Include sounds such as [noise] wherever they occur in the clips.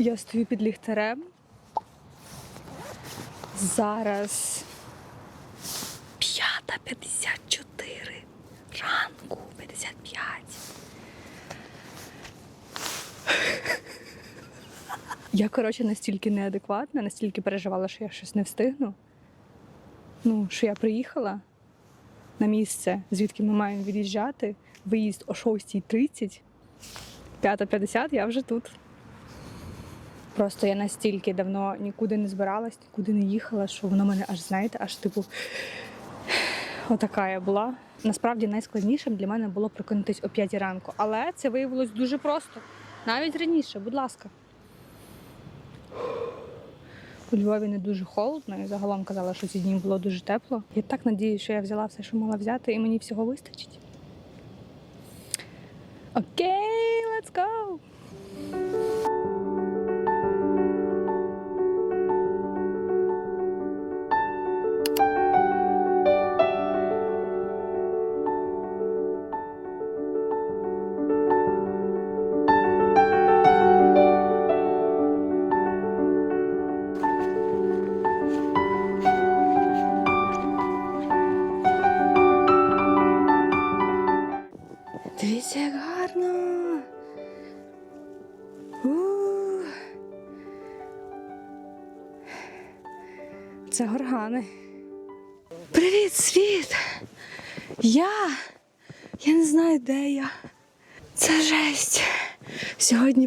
Я стою під ліхтарем. Зараз 5.54 ранку, 55. Я, коротше, настільки неадекватна, настільки переживала, що я щось не встигну. Ну, що я приїхала на місце, звідки ми маємо від'їжджати. Виїзд о 6.30, 5.50 я вже тут. Просто я настільки давно нікуди не збиралась, нікуди не їхала, що воно мене аж, знаєте, аж типу отака я була. Насправді найскладнішим для мене було прокинутись о 5 ранку, але це виявилось дуже просто. Навіть раніше, будь ласка. У Львові не дуже холодно, і загалом казала, що ці дні було дуже тепло. Я так надіюся, що я взяла все, що мала взяти, і мені всього вистачить. Окей, let's go!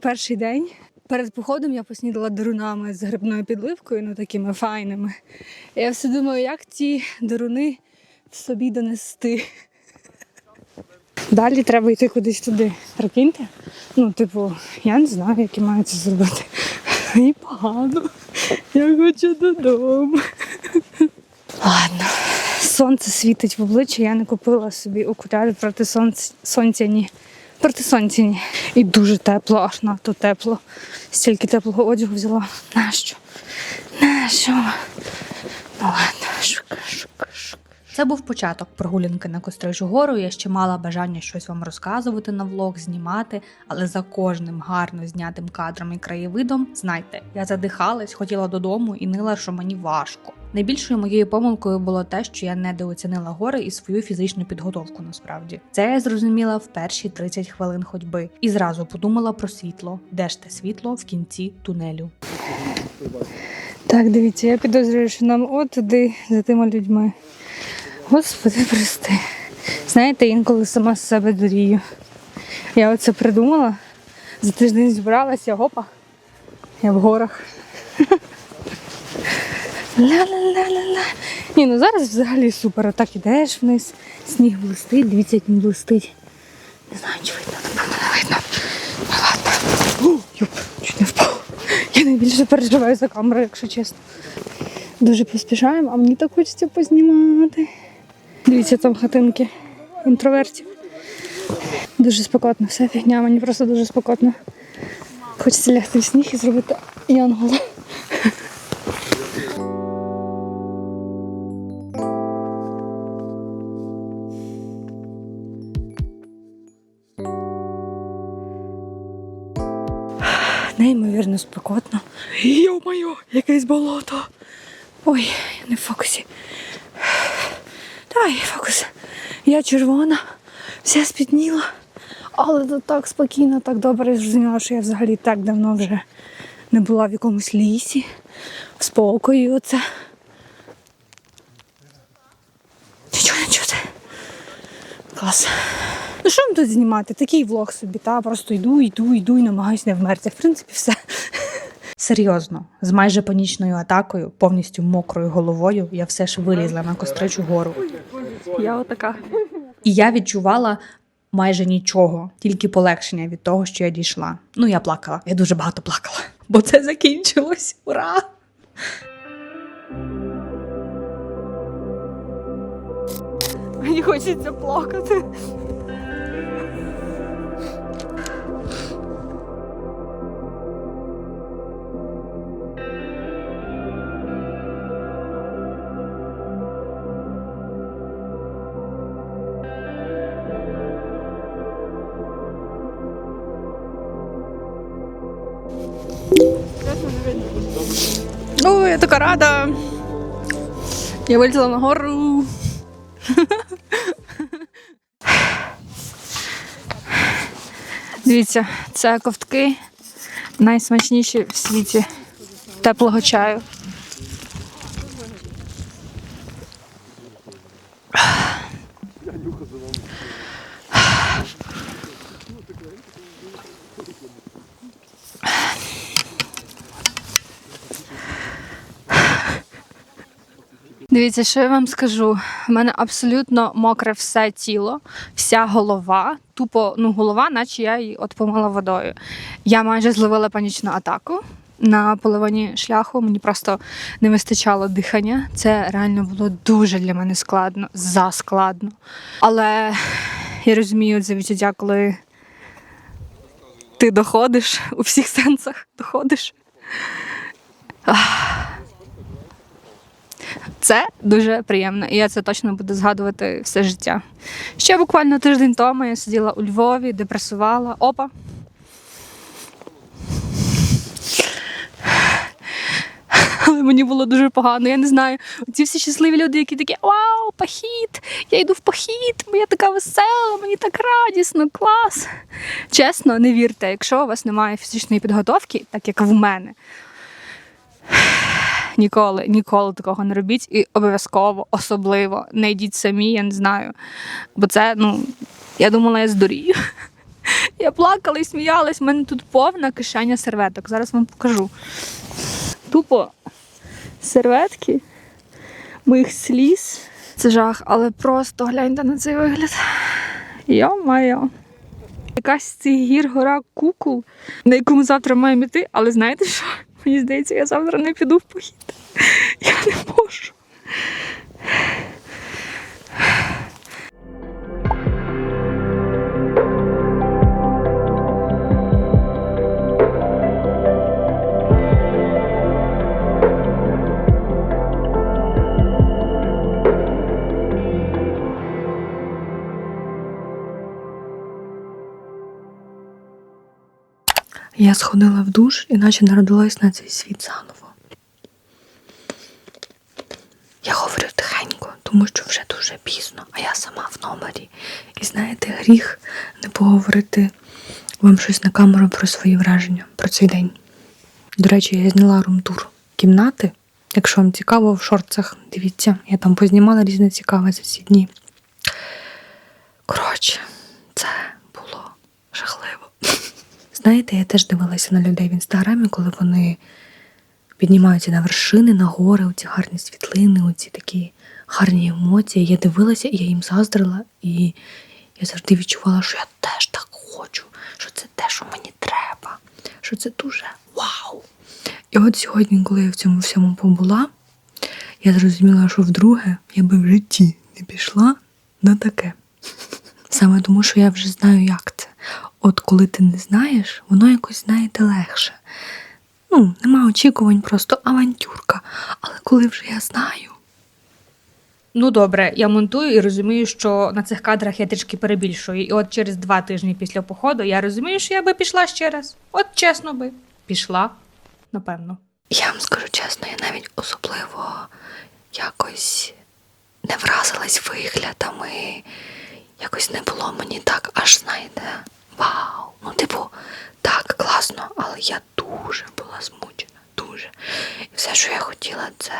Перший день. Перед походом я поснідала дерунами з грибною підливкою, ну такими файними. І я все думаю, як ті деруни в собі донести. Далі треба йти кудись туди. Прикиньте? Ну, типу, я не знаю, як я маю це зробити. Мені погано. Я хочу додому. Ладно, сонце світить в обличчя, я не купила собі окуляри проти сонця, сонцяні. Проти сонцяні. І дуже тепло, аж надто тепло. Стільки теплого одягу взяла. Нащо? Нащо? Ну ладно, шука, шука, шука. Це був початок прогулянки на Кострижу гору. Я ще мала бажання щось вам розказувати на влог, знімати, але за кожним гарно знятим кадром і краєвидом, знайте, я задихалась, хотіла додому і нила, що мені важко. Найбільшою моєю помилкою було те, що я недооцінила гори і свою фізичну підготовку. Насправді це я зрозуміла в перші 30 хвилин ходьби і зразу подумала про світло. Де ж те світло в кінці тунелю? Так, дивіться, я підозрюю, що нам от туди за тими людьми. Господи, прости. Знаєте, інколи сама з себе дурію. Я оце придумала, за тиждень зібралася, гопа. Я в горах. Ля-ла-ла-ла-ла. Ні, ну зараз взагалі супер. Отак ідеш вниз, сніг блистить, дивіться, як він блистить. Не знаю, чи видно, напевно, не видно. Ну ладно. Юп, чуть не впав. Я найбільше переживаю за камеру, якщо чесно. Дуже поспішаємо, а мені так хочеться познімати. Дивіться, там хатинки інтровертів. Дуже спекотно, все фігня, мені просто дуже спекотно. Хочеться лягти в сніг і зробити янгола. Неймовірно спекотно. Йо-моє, якесь болото. Ой, я не в фокусі. Давай фокус. Я червона, вся спітніла. Але тут так спокійно, так добре. Зрозуміла, що я взагалі так давно вже не була в якомусь лісі, в спокої оце. Нічого не чути. Клас. Ну що вам тут знімати? Такий влог собі, та просто йду, йду, йду і намагаюся не вмерти. В принципі, все. Серйозно, з майже панічною атакою, повністю мокрою головою, я все ж вилізла на Костричу гору. Я отака. І я відчувала майже нічого, тільки полегшення від того, що я дійшла. Ну, я плакала, я дуже багато плакала, бо це закінчилось. Ура! Мені хочеться плакати. Ой, я така рада. Я вилізла на гору. Дивіться, це ковтки найсмачніші в світі теплого чаю. Дивіться, що я вам скажу. У мене абсолютно мокре все тіло, вся голова. Тупо, ну, голова, наче я її от помила водою. Я майже зловила панічну атаку на половині шляху. Мені просто не вистачало дихання. Це реально було дуже для мене складно, заскладно. Але я розумію це відчуття, коли ти доходиш у всіх сенсах, доходиш. Це дуже приємно, і я це точно буду згадувати все життя. Ще буквально тиждень тому я сиділа у Львові, депресувала. Опа. Але мені було дуже погано. Я не знаю. Ці всі щасливі люди, які такі Вау, похід! Я йду в похід, я така весела, мені так радісно, клас. Чесно, не вірте, якщо у вас немає фізичної підготовки, так як в мене, Ніколи, ніколи такого не робіть і обов'язково, особливо не йдіть самі, я не знаю. Бо це, ну, я думала, я здурію. [laughs] Я плакала і сміялась, в мене тут повна кишеня серветок. Зараз вам покажу. Тупо серветки моїх сліз. Це жах, але просто гляньте на цей вигляд. Йо-майо. Якась з цих гір гора кукол, на яку ми завтра маємо йти, але знаєте що? Мені здається, я завтра не піду в похід. Я не можу. Я сходила в душ, іначе народилась на цей світ заново. Я говорю тихенько, тому що вже дуже пізно, а я сама в номері. І знаєте, гріх не поговорити вам щось на камеру про свої враження, про цей день. До речі, я зняла румтур кімнати. Якщо вам цікаво, в шорцах, дивіться, я там познімала різне цікаве за ці дні. Коротше, це було жахливо. Знаєте, я теж дивилася на людей в інстаграмі, коли вони піднімаються на вершини, на гори, оці гарні світлини, оці такі гарні емоції. Я дивилася, і я їм заздрила, і я завжди відчувала, що я теж так хочу, що це те, що мені треба, що це дуже вау. І от сьогодні, коли я в цьому всьому побула, я зрозуміла, що вдруге я би в житті не пішла на таке. Саме тому, що я вже знаю, як це. От коли ти не знаєш, воно якось знаєте легше. Ну, нема очікувань, просто авантюрка. Але коли вже я знаю. Ну добре, я монтую і розумію, що на цих кадрах я трішки перебільшую. І от через два тижні після походу я розумію, що я би пішла ще раз. От чесно би, пішла, напевно. Я вам скажу чесно, я навіть особливо якось не вразилась виглядами. Якось не було мені так, аж знаєте, вау. Ну, типу, так, класно, але я дуже була змучена, дуже. І все, що я хотіла, це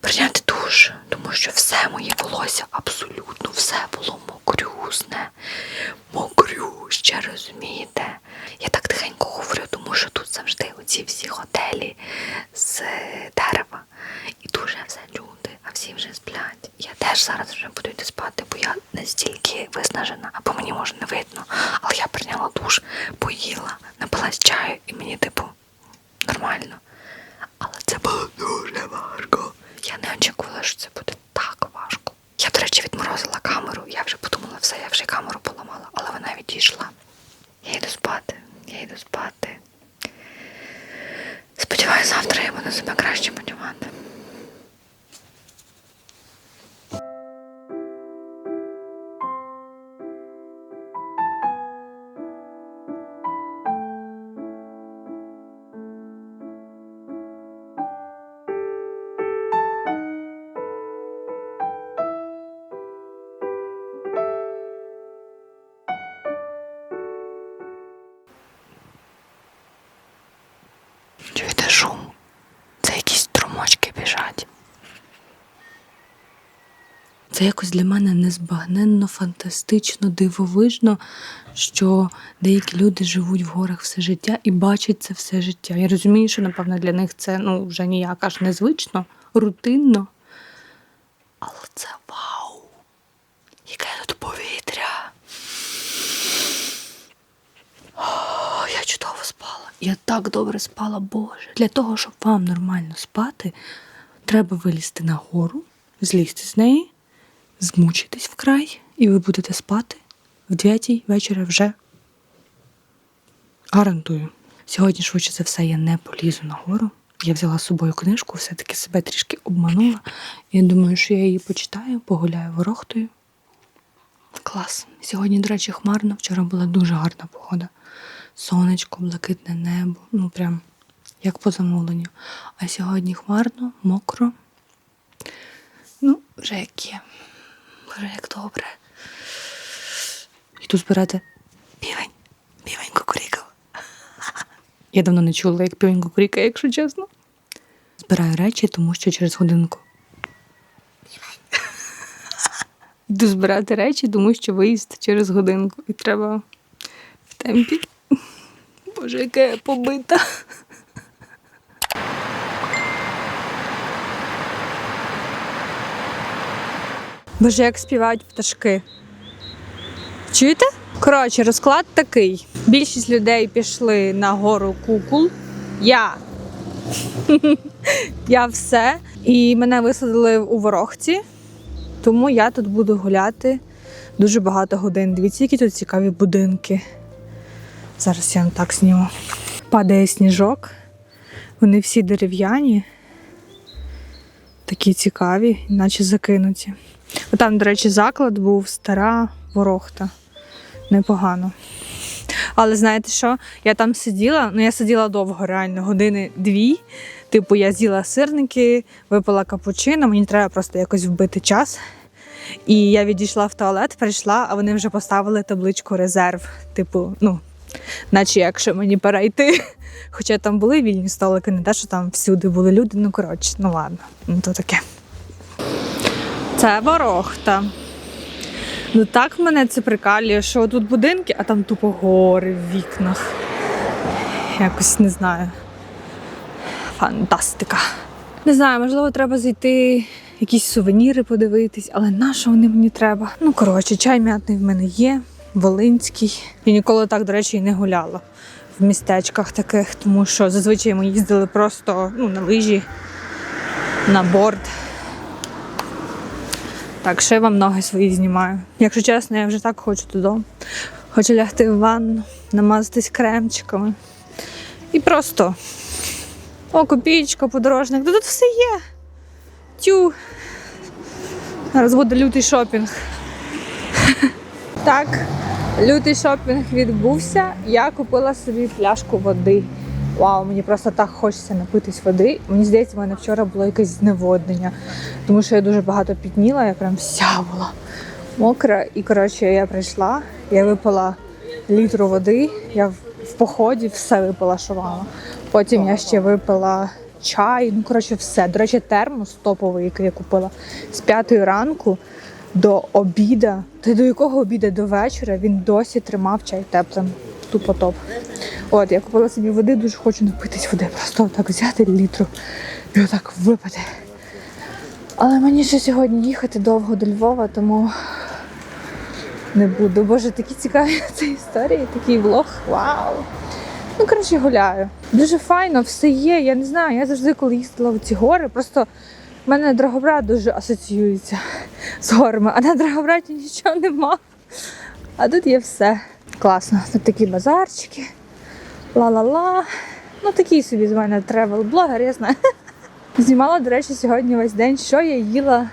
прийняти душ, тому що все моє волосся, абсолютно все було мокрюзне. Мокрюще, розумієте? Я так тихенько говорю, тому що тут завжди оці всі готелі Якось для мене незбагненно, фантастично, дивовижно, що деякі люди живуть в горах все життя і бачать це все життя. Я розумію, що, напевно, для них це ну, вже ніяк аж незвично, рутинно. Але це вау! Яке тут повітря. О, я чудово спала. Я так добре спала, Боже. Для того, щоб вам нормально спати, треба вилізти на гору, злізти з неї, змучитись вкрай, і ви будете спати в 9 вечора вже. Гарантую. Сьогодні, швидше за все, я не полізу на гору. Я взяла з собою книжку, все-таки себе трішки обманула. Я думаю, що я її почитаю, погуляю ворохтою. Клас. Сьогодні, до речі, хмарно. Вчора була дуже гарна погода. Сонечко, блакитне небо. Ну, прям як по замовленню. А сьогодні хмарно, мокро. Ну, вже як є. Вже як добре. Йду збирати півень. Півень кукурікав. Я давно не чула, як півень кукурікає, якщо чесно. Збираю речі, тому що через годинку. Йду збирати речі, тому що виїзд через годинку. І треба в темпі. Боже, яка я побита. Боже, як співають пташки. Чуєте? Коротше, розклад такий. Більшість людей пішли на гору кукул. Я. [laughs] я все. І мене висадили у ворохці. Тому я тут буду гуляти дуже багато годин. Дивіться, які тут цікаві будинки. Зараз я так зніму. Падає сніжок. Вони всі дерев'яні. Такі цікаві, наче закинуті. Там, до речі, заклад був стара ворохта. Непогано. Але знаєте що? Я там сиділа, ну я сиділа довго, реально, години дві. Типу, я з'їла сирники, випила капучино, мені треба просто якось вбити час. І я відійшла в туалет, прийшла, а вони вже поставили табличку резерв. Типу, ну, наче якщо мені пора йти. Хоча там були вільні столики, не те, що там всюди були люди. Ну, коротше, ну ладно, ну то таке. Це ворохта. Ну так мене це прикалює, що тут будинки, а там тупо гори в вікнах. Якось не знаю. Фантастика. Не знаю, можливо, треба зайти, якісь сувеніри подивитись, але на що вони мені треба? Ну, коротше, чай м'ятний в мене є, волинський. Я ніколи так, до речі, і не гуляла в містечках таких, тому що зазвичай ми їздили просто ну, на лижі, на борт. Так, ще вам ноги свої знімаю. Якщо чесно, я вже так хочу додому. Хочу лягти в ванну, намазатись кремчиками. І просто о, копійка, подорожник. Та тут все є. Тю. Зараз буде лютий шопінг. [laughs] Так, лютий шопінг відбувся. Я купила собі пляшку води. Вау, мені просто так хочеться напитись води. Мені здається, в мене вчора було якесь зневоднення, тому що я дуже багато пітніла, я прям вся була мокра. І коротше, я прийшла, я випила літру води, я в поході все випила, що мала. Потім я ще випила чай, ну коротше, все. До речі, термос топовий, який я купила з п'ятої ранку до обіда. Та до якого обіда? До вечора він досі тримав чай теплим. Тупо топ. От, я купила собі води, дуже хочу напитись води. Просто так взяти літру і отак випити. Але мені ще сьогодні їхати довго до Львова, тому не буду. Боже, такі цікаві [laughs] ці історії, такий влог. Вау! Ну, коротше, гуляю. Дуже файно, все є. Я не знаю. Я завжди, коли їздила в ці гори, просто в мене Драгобрат дуже асоціюється з горами, а на Драгобраті нічого нема. А тут є все. Класно. Тут такі базарчики. Ла-ла-ла. Ну, такий собі з мене тревел-блогер, я знаю. [laughs] Знімала, до речі, сьогодні весь день, що я їла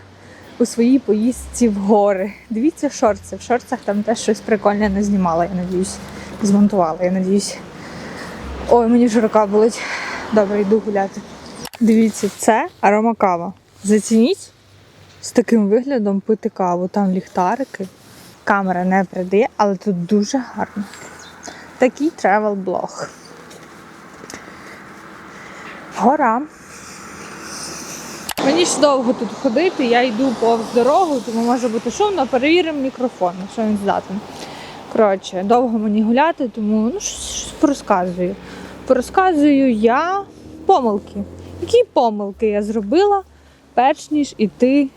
у своїй поїздці в гори. Дивіться шорти. В шорцах там теж щось прикольне не знімала, я надіюсь. Змонтувала, я надіюсь. Ой, мені вже рука болить. Добре, йду гуляти. Дивіться, це аромакава. Зацініть з таким виглядом пити каву. Там ліхтарики. Камера не передає, але тут дуже гарно. Такий тревел-блог. Гора. Мені ж довго тут ходити, я йду повз дорогу, тому може бути шумно. Перевіримо мікрофон, що він здатний. Коротше, довго мені гуляти, тому ну, щось порозказую. Порозказую я помилки. Які помилки я зробила, перш ніж іти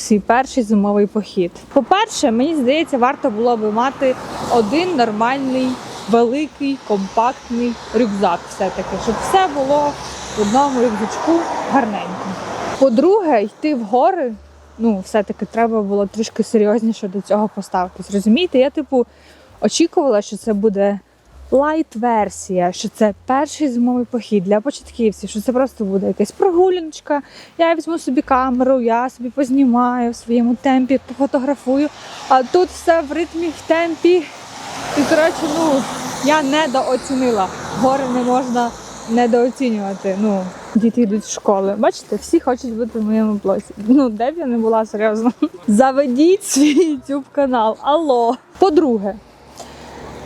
свій перший зимовий похід? По-перше, мені здається, варто було би мати один нормальний, великий, компактний рюкзак, все-таки, щоб все було в одному рюкзачку гарненько. По-друге, йти в гори, ну, все-таки треба було трішки серйозніше до цього поставитись. Розумієте, я, типу, очікувала, що це буде лайт-версія, що це перший зимовий похід для початківців, що це просто буде якась прогуляночка. Я візьму собі камеру, я собі познімаю в своєму темпі, пофотографую. А тут все в ритмі, в темпі. І коротше, ну я недооцінила. Гори не можна недооцінювати. Ну, діти йдуть в школи. Бачите, всі хочуть бути в моєму блозі. Ну, де б я не була серйозно. [laughs] Заведіть свій YouTube канал. Алло. По-друге,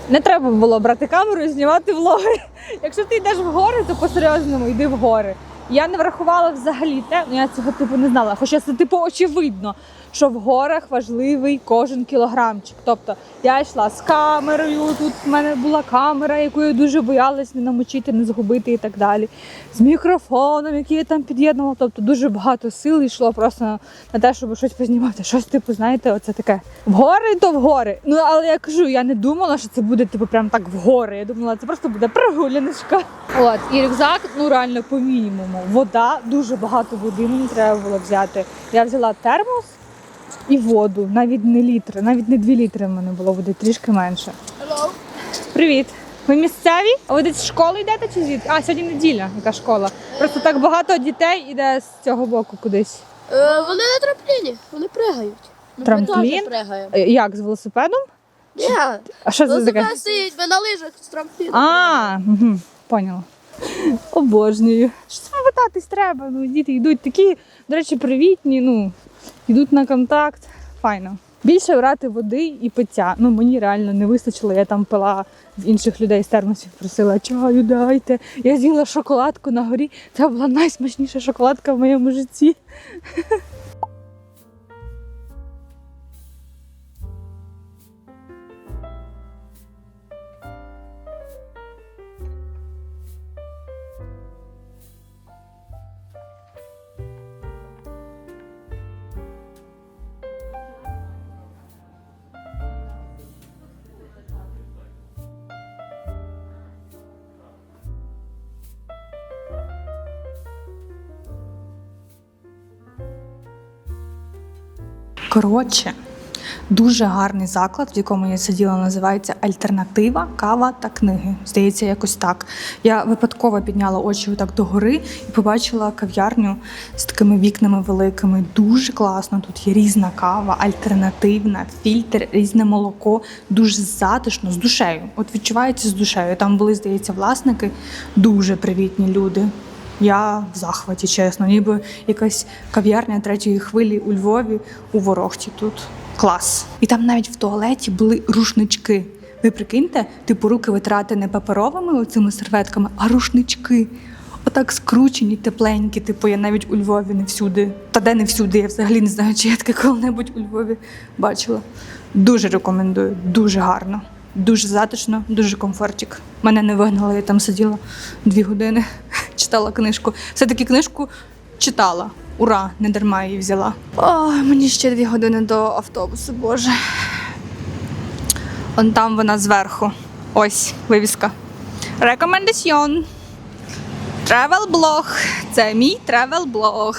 не треба було брати камеру і знімати влоги. Якщо ти йдеш в гори, то по-серйозному йди в гори. Я не врахувала взагалі те, ну я цього типу не знала. Хоча це типу очевидно, що в горах важливий кожен кілограмчик. Тобто я йшла з камерою, тут в мене була камера, яку я дуже боялась не намочити, не згубити і так далі. З мікрофоном, який я там під'єднувала. Тобто дуже багато сил йшло просто на, на те, щоб щось познімати. Щось, типу, знаєте, оце таке. В гори, то в гори. Ну але я кажу, я не думала, що це буде типу прям так в гори. Я думала, це просто буде прогуляночка. От і рюкзак, ну реально по мінімуму. Вода, дуже багато води мені треба було взяти. Я взяла термос і воду, навіть не літри, навіть не дві літри в мене було води, трішки менше. Привіт. Ви місцеві? А ви десь з школи йдете чи звідки? А, сьогодні неділя, яка школа. Просто так багато дітей іде з цього боку кудись. Е, вони на трампліні, вони пригають. Ну, Трамплін? Е, Як з велосипедом? Ні, А що це таке? велосипед стоїть, ми на лижах з трампліну. А, угу, поняла. Обожнюю. Щось повертатись треба. Ну, діти йдуть такі, до речі, привітні, ну, йдуть на контакт. Файно. Більше брати води і пиття. Ну мені реально не вистачило. Я там пила в інших людей з термосів, просила чаю дайте. Я з'їла шоколадку на горі. Це була найсмачніша шоколадка в моєму житті. Коротше, дуже гарний заклад, в якому я сиділа, називається Альтернатива, кава та книги. Здається, якось так. Я випадково підняла очі отак догори і побачила кав'ярню з такими вікнами великими. Дуже класно. Тут є різна кава, альтернативна, фільтр, різне молоко. Дуже затишно, з душею. От відчувається з душею. Там були, здається, власники, дуже привітні люди. Я в захваті, чесно, ніби якась кав'ярня третьої хвилі у Львові у Ворохті тут. Клас. І там навіть в туалеті були рушнички. Ви прикиньте, типу руки витрати не паперовими оцими серветками, а рушнички. Отак скручені, тепленькі. Типу, я навіть у Львові не всюди. Та де не всюди, я взагалі не знаю, чи я таке коли-небудь у Львові бачила. Дуже рекомендую, дуже гарно, дуже затишно, дуже комфортик. Мене не вигнали, я там сиділа дві години, читала книжку. Все-таки книжку читала. Ура, не дарма її взяла. Ой, мені ще дві години до автобусу, боже. Он там вона зверху. Ось вивіска. Рекомендаціон. Тревел блог. Це мій тревел блог.